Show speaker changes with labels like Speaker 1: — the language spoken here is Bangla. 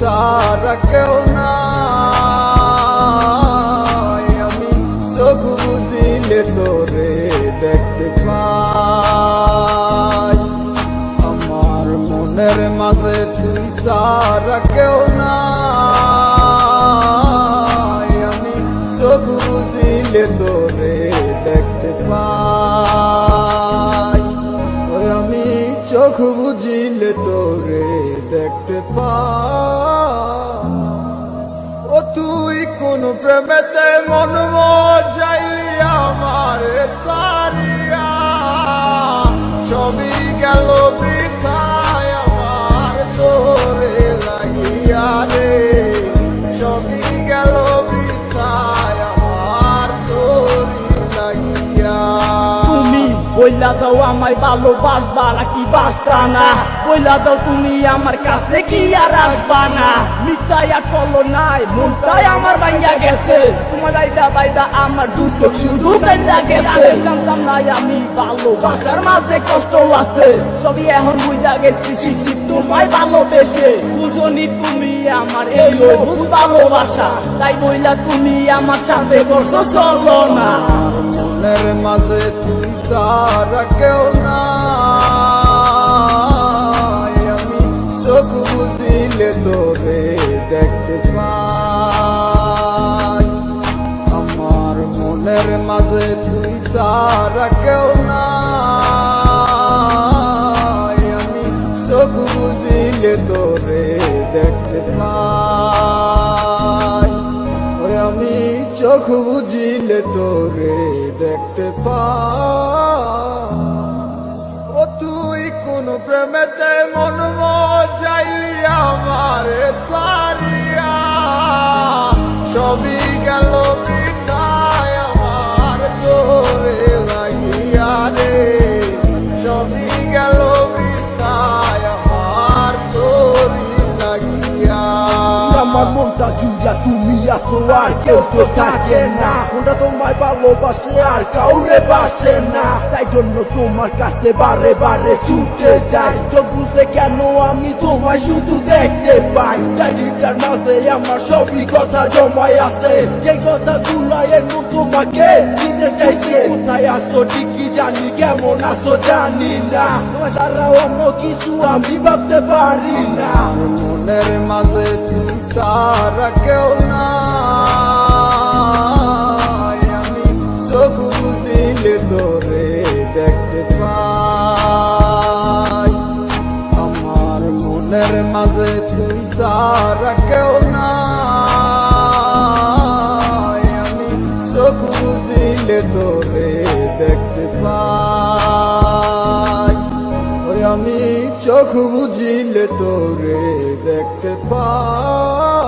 Speaker 1: সারা কেউ না আমি চোখ বুঝিলে তোরে দেখতে পাই। আমার মনের মাঝে তুই সারা কেউ না আমি চোখ বুঝিলে তোরে দেখতে পাই। আমি চোখ বুঝিলে তোরে দেখতে পা ও তুই কোন প্রেমেতে মন যাইলি আমার সারিয়া। সবই গেল বৃথায়
Speaker 2: বইলা দাও আমায় ভালোবাসবা নাকি বাসতা না? বইলা দাও তুমি আমার কাছে কি আর আসবা না? চলো নাই আমার ভাইয়া গেছে। তোমার বাইদা আমার দু চোখ শুধু বেঁধা গেছে। জানতাম না আমি ভালোবাসার মাঝে কষ্ট আছে। সবই এখন বুঝা গেছি শিখছি তোমায় ভালোবেসে। বুঝনি তুমি আমার এই ভালোবাসা। তাই বইলা তুমি আমার সাথে করছ, চলো না।
Speaker 1: মনের মাঝে তুই সারা কেউ না। সারা কেউ না আমি চোখ বুঝিলে তোরে দেখতে পাই ওই আমি চোখ বুঝিলে তোরে দেখতে পাই ও তুই কোন প্রেমেতে মন যাইলি আমার সারিয়া সবই গেল
Speaker 3: মনটা জুড়া তুমি আসো আর কেউ তো থাকে না মনটা তোমায় ভালোবাসে আর কাউরে বাসে না তাই জন্য তোমার কাছে বারে বারে ছুটে যাই চোখ বুঝতে কেন আমি তোমায় শুধু দেখতে পাই ডায়েরিটার মাঝে আমার সবই কথা জমায় আছে যে কথা গুলাই এমন তোমাকে দিতে চাইছে কোথায় আসতো ঠিকই জানি কেমন আসো জানি না তোমার অন্য কিছু আমি ভাবতে পারি না
Speaker 1: মনের মাঝে তুই সারা কেউ আমি চোখ বুঝিলে তোরে দেখতে পাই। আমার মনের মাঝে তুই সারা আমি চোখ বুঝিলে তোরে দেখতে পাই। ওই আমি চোখ বুঝিলে তোরে দেখতে পাই।